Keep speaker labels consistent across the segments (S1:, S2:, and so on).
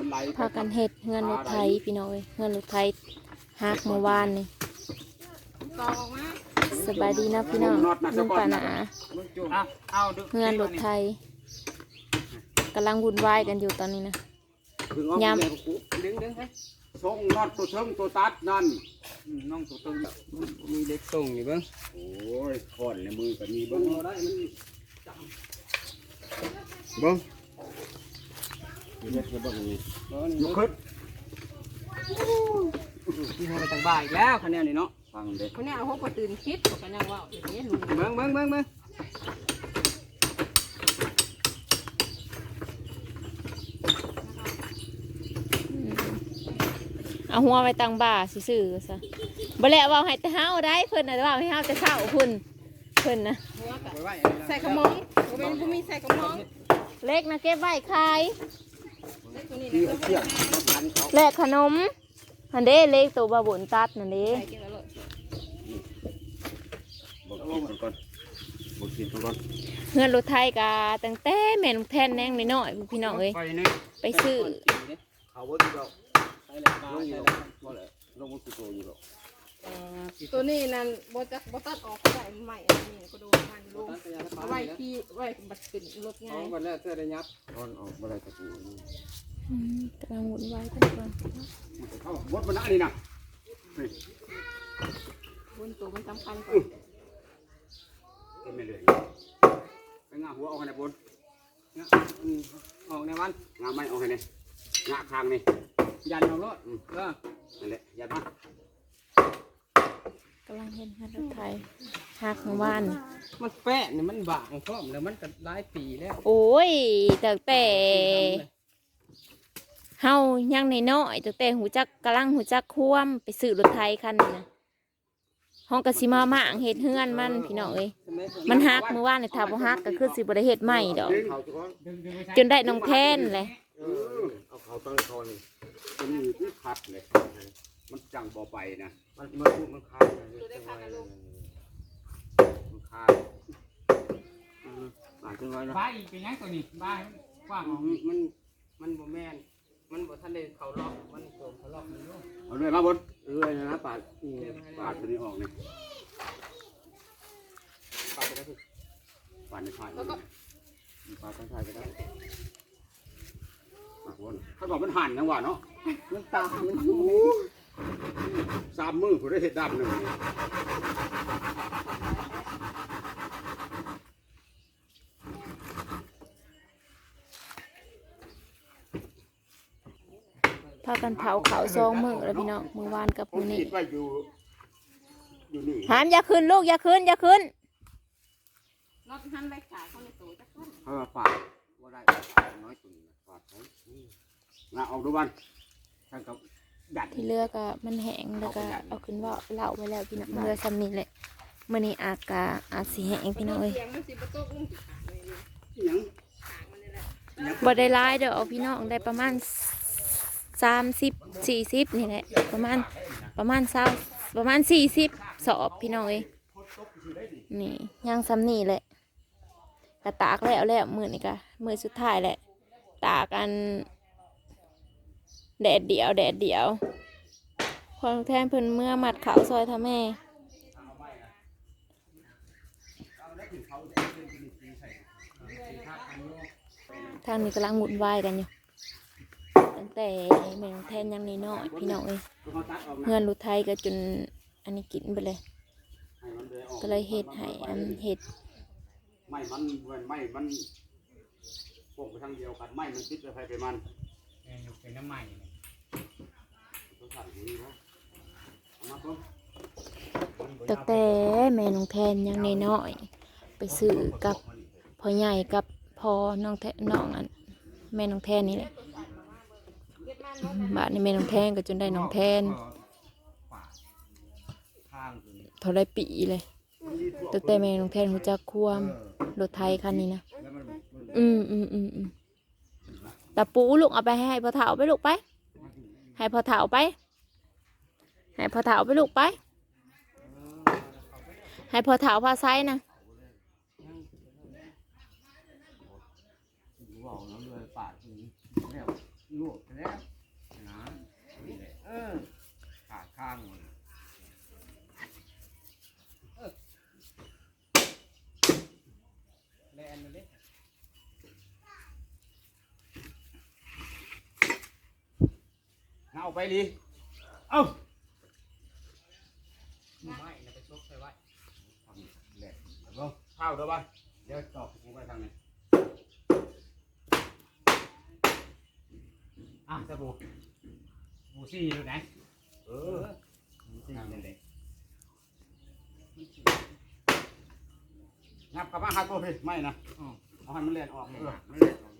S1: มันไหล
S2: พากันเฮ็ดเฮือนรถไทยพี่น้องเอ้ยเฮือนรถไทยหักเมื่อวานนี่
S3: กองออกมา
S2: สบายดีนะพี่น้องนุ่งปาหนา
S4: อะเอาดู
S2: เฮือนรถไทยกำลังวุ่นวายกันอยู่ตอนนี้นะ
S1: ถึงเอา
S2: ยำ
S1: ไปเลยกู
S4: ดึงดึงให้
S1: ส่งน็อตตัวเทิงตัวตัดนั่น
S4: อืมน้องตัวตรงมีเล็กส่งอยู่เบ้าง
S1: โอ้ยขอนในมือก็มีเบ้างได้มัน
S4: เบ้าง
S1: ยกขึ้น
S4: ที่ให้ไปทางบ่ายอีกแล้วคะแนนนี่เนาะ
S1: ฟังเด็ก
S3: คนนี้เอาหัวปตื่นคิดเขาก็ยังว่าอย่างนี้ลุง
S4: เบิ้งเบิ้งเบิ้งเบิ้ง
S2: เอาหัวไว้ตั้งบ่าซื่อๆซะบ่แล้วเว่าให้แต่เฮาได้เพิ่นน่ะเว่าให้เฮาแต่เช้าพุ่นเพิ่นนะ
S3: หัวกับ
S4: ไว้ไว้
S3: ใส่กระมองบ่เป็นผู้มีใส่กระมอง
S2: เล็กนะเก็บไว้ขาย
S3: เล็กตัวนี้
S1: ที่
S3: นะ
S1: เชือกรถพันเขา
S2: แลกขนมอันเด้เล็กตัวบาบุนตัดนั่นเด้
S3: ใส่เก็บไว้เลย
S1: บอกกินก่อนบอกกินก่อน
S2: เฮือนรถไทยกะตั้งแต่แม่นกแท่นแนงน้อยๆพี่น้องเอ้ย
S4: ไปนี่
S2: ไปซื้อ
S1: เขาว่ดีเรา
S4: ใส่เลยปลาใส่
S1: ยู่
S4: เลย
S1: ว่าแหละลงมันคือโตอยู่หรอก
S3: ตัวนี้นั่นบ่จักบ่ตัดออกก็ได้ใหม่อันนี้ก็โดนมันลง
S4: ตัดไปยาละปลา
S3: เอาไว้ที่ไว้บัดขึ้นรถ
S4: เอา
S3: ง่าย
S4: วันแรกเสื้อได้ยับ
S1: ตอนออกมาได้ตะกู
S2: อืมกำลังวุ่นวายกันก่อน
S1: เขาบดมันอันนี้นะ
S3: บนตัวมันสำคัญกว่า
S1: เต็มไปเลยไปงาหัวเอาให้ในบน
S4: เนี่ยอืมออกในวัน
S1: งาไม่เอาให้ในงาคางนี่
S4: ยันเอารถเออ
S1: นั่นแหละยัดมากำ
S2: ลังเห็นเฮือนรถไทยหักเมื่อวานนี่
S4: มันแปะนี่มันบางพร้อมแล้วมันก็หลายปีแล้ว
S2: โอ้ยตั้งแต่เฮายังน้อยๆตั้งแต่หูจักกำลังหูจักควมไปซื้อรถไทยคันนี้นะห้องกสิมาหมางเฮ็ดเฮือนมันพี่น้องเอ้ยมันหักเมื่อวานนี่ถ้าบ่หักก็คือสิบ่ได้เฮ็ดใหม่ดอก
S1: เขาจะก้อน
S2: จนได้น้องแทนเลย
S1: เออเอาเขาตั้งคอนี่เป็นมือที่ขัดเลย มันจังบ่ไปนะมันมันพูดมันคายมันคายหลายจังไว้นะ
S4: ไฟเป็นยังตัวนี้บ้านกว้างออก
S1: มัน
S4: มันบ่แม่น มันบ่ทันได้เขาล็อกมันโดนเขาล็อกมันอยู่
S1: เอาเลยมาบนเออนะปาดปาดตัวนี้ออกนี่
S4: ปาดไปได้คือ
S1: ปาดในท้ายปาดทั้งท้ายก็ได้มาบนเขาบอกมันหั่นจังหวะเนาะ
S4: มันตามัน
S1: สามมือผมได้เห็ดดำหนึ่ง
S2: พากันเผาเขาวซองมือแล้วพี่น้องมือวานกับ
S1: ผม
S2: มือนี้
S1: คิดว่าอยู่อยู่นี่
S2: หามอย่าขึ้นลูกอย่าขึ้นอย่าขึ้น
S3: รถหันไปขาเขาในตัวจักคน
S1: เขามาฝากว่าได้น้อยตุนฝากเขางาออกดูบ้านท่านก็ ดัด
S2: ที่เลือกอะมันแห้งแล้วก็เอาขึ้นว่าเหล่าไปแล้วพี่น้องเรือซ้ำนี่แหละมื่อนี้อากาอาจสิแห้งพี่น้องเอ้ย
S3: เสียงมันสิบ่ตกลงสิขาเลยอยู่
S1: ยัง
S3: ขางมันนี่แหละ
S2: บ่ได้ร้ายเด้อเอาพี่น้องได้ประมาณสามสิบสี่สิบนี่แหละประมาณประมาณเศร้าประมาณสี่สิบสอบพี่น้องเอ้ยนี่ย่างซ้ำนี่แหละกระตากแล้วแล้วมือนี่กะมือสุดท้ายแหละ ตากกัน แดดเดียว แดดเดียวพอแทนเพิ่นเมื่อมัดขาวซอยทำแม่ทางนี้กำลังหมุนวายกันอยู่ตั้งแต่แม่น้องแทนยังน้อยๆพี่น้องเอ้ย
S1: เขาตัดออกนะ
S2: เงินรุดไทยก็จนอันนี้กินไปเลย
S1: ให้มันเลยออก
S2: ก็เลยเฮ็ดให้อันเฮ็ด
S1: ไม่มันเหมือนไม่มันพวกไปทางเดียวกันไม่มันติดไปไปมัน
S4: แม่อยู่เป็นน้ำใหม่
S1: ต้องสั่นอย่างนี้เนาะเอามาเพิ่ม
S2: ตั้งแต่แม่น้องแทนยังน้อยๆไปซื้อกับพ่อใหญ่กับพ่อน้องแทนน้องอันแม่น้องแทนนี่แหละบาดนี้แม่น้องแทนก็จนได้น้องแทน
S1: ทาง
S2: เท่าไรปีเลยตั้งแต่แม่น้องแทนหูจักความรถไทยคันนี้นะ
S1: แล้วมัน
S2: อืมอืมอืมอืมตะปูลูกเอาไปให้พ่อเฒ่าไปลูกไป ให้พอเถาไป ให้พอเถาไปลูกไป ให้พอเถาพาไซนะ
S1: บอกน้ปแล้วนะเออปาดข้างหมด ไปดิเอ้า
S4: ไม่นะไปชกใส่ไว้
S1: ทำแหละเดี๋ยวเข้าเดี๋ยวไปเดี๋ยวตอกกูไปทางนี้อะสบู่บูซี่อยู่ไหนเออบูซี่นั่นแหละงับกลับมาหาตัวพี่ไม่นะอืมเอาให้มันเลียนออกเออมันเลียนออก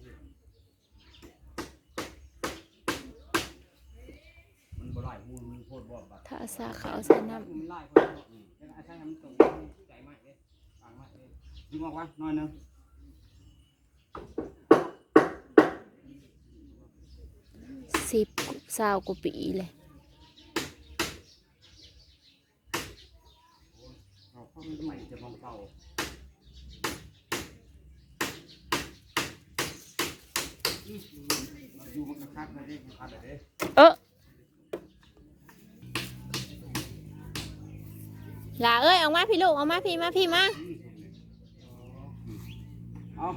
S1: มันบ่ได้มูลมันโคตรบ่บัด
S2: ถ้าสาขาวส่น้
S4: มันไล่คนเนาะแต่อาศัยให้มันตรงใจมากเลยฟังมากเลย
S1: ดึงออกวะน้อยนึง
S2: สิบสาวกว่าปีเลย
S1: ใหม่จะมองเก่าอยู่มันกระคักเลยดิกระคักเลย
S2: เออ ลาเอ้ยออกมาพี่ลูกออกมาพี่มาพี่มา
S1: เอา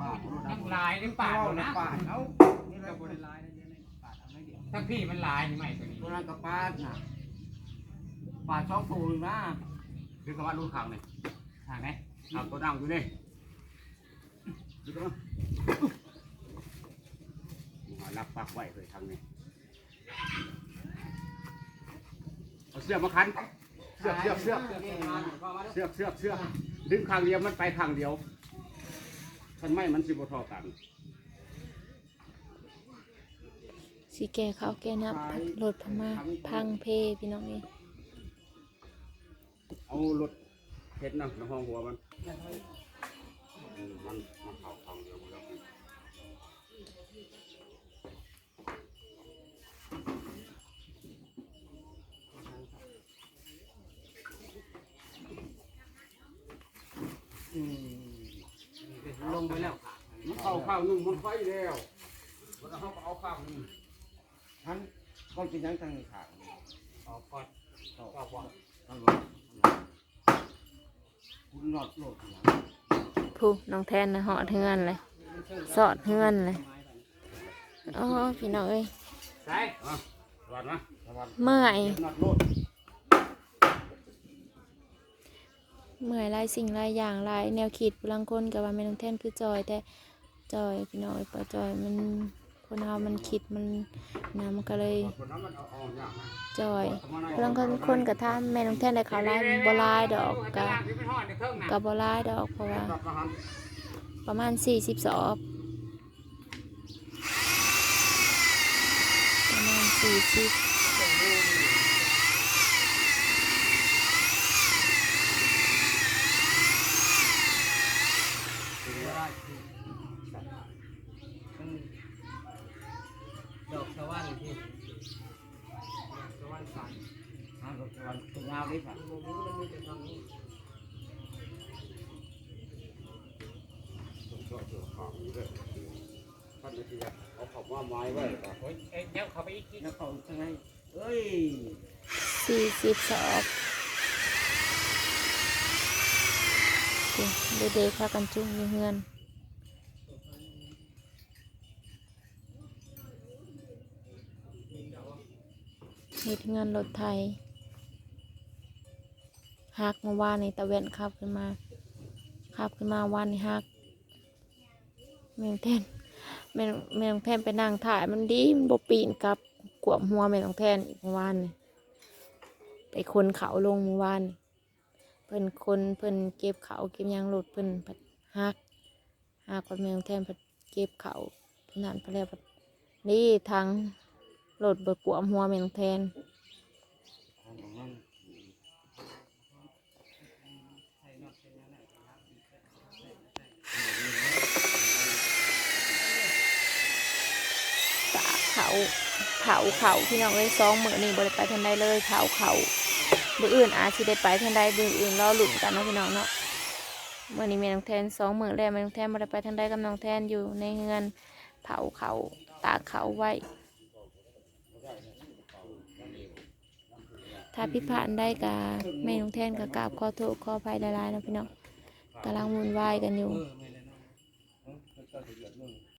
S1: ปาดเอา
S4: ทั้ง
S1: ดำ
S4: ลายทั้งปาด
S1: เอา
S4: เอานะ
S1: ปาดเอา
S4: นี่เราบริลายนะเดี๋ยวนี้ปาดเอาไม่เดียวทั้งพี่มันลายนี่ไม่ตัวนี้
S1: ตัวนั้นกับปาดน่ะปาดสองตัวนะคือคำว่าลูกขังนี่
S4: ทางไหน
S1: เอาตัวดังอยู่นี่ดูตัวมา รับปักไว้เลยทางนี้เอาเสือกมาคันเสือกเสือกเสือก
S4: เสือกเสือกมาเข้ามาแล้ว
S1: เสือกเสือกเสือกดึงข้างเดียวมันไปข้างเดียวท่านไม่มันสิบทอกัน
S2: สีแก่เขาวแก่น้ำพัดรถพม่าพังเพพี่น้องเอง
S1: เอารถเพชรนะในห้องหัวมันอืมมันมันเข่าข้างเดียว ล้ว
S4: อืมลงไปแล้ว
S1: มันเข่าข้างหนึ่งมันไฟแล้วมันเอาก็เอาข้างหนึ่ง
S5: ท่านก็เป็นยังตั้งขาง
S4: ออกก่อนออกก่อน
S5: ท่านรถคุณหลอดโลดหลัง
S2: ผู้น้องแทนนะเหาะเทือนเลยสอดเฮือนเลยอ๋อพี่น้องเอ้ย
S4: ใส่
S1: อะสวัสดีนะสวัสดี
S2: เมื่อย
S1: เก็บนัดโลด
S2: เมื่อยหลายสิ่งหลายอย่างหลายแนวคิดพลังคนกับว่าแม่น้องแทนคือจอยแต่จอยพี่น้องเอ้ยปะจอยมันคนเฮามันคิดมันนะมันก็เลยจอยพลังคนคนกับท่าแม่น้องแทนได้เขาวลายบ่ลายดอกกะกะบ่ลายดอกเพราะว่าประมาณ40สอบประมาณ40
S4: ดอกสวรรค์ที่สวรรค์ใส
S5: ท่านรถวันตุงาว นี่ค่ะ
S4: โอ้โหมันมีแต่ทางนี้
S1: ช่วยๆข้างนี้ด้วยท่านไม่เสียเอาเขับว่าไม้ไว้ก่อน
S4: โอ้ยเอ้ยเดี๋ยวเขาไปอีกที
S5: แล้วเขาทั้งไงเอ้ย
S2: 40สอบโอ้เด็กๆพากันจุ่มอยู่เฮือนเฮ็ดเงินรถไทย หักเมื่อวานนี่ตะเวนขับขึ้นมาขับขึ้นมาวันนี้หักแมงแทนแมงแมงแทนไปนั่งถ่ายมันดีมันบปีนกับกวมหัวแมงแทนอีกเมื่อวานนี่ไปคนเขาลงเมื่อวานเพิ่นคนเพิ่นเก็บเขาเก็บยางรถเพิ่นผัดหักหักว่าแมงแทนผัดเก็บเขานั่นเพนแล้วผัดนี่ทางรถเบิกกวมหัวแมงแทน
S5: ท่านของมัน
S2: ตากเขา เผาเขาพี่น้องเอ้ยสองมือนี่บ่ไดไปทันใดเลยเผาเขามื้ออื่นอาจสิได้ไปทันใดมื้ออื่นรอหลุ้นกันเนาะพี่น้องเนาะมื้อนี้ม่น้องแทนสองมื้อแล้วม่น้องแทนบ่ไดไปทันใดกับน้องแทนอยู่ในเฮือนเผาเขาตากเขาไว้ถ้าผิพาดได้กับแม่น้องแทนก็กราบขอโทษขออภัยหลายๆนะพี่น้องกำลังวุ่นวายกันอยู่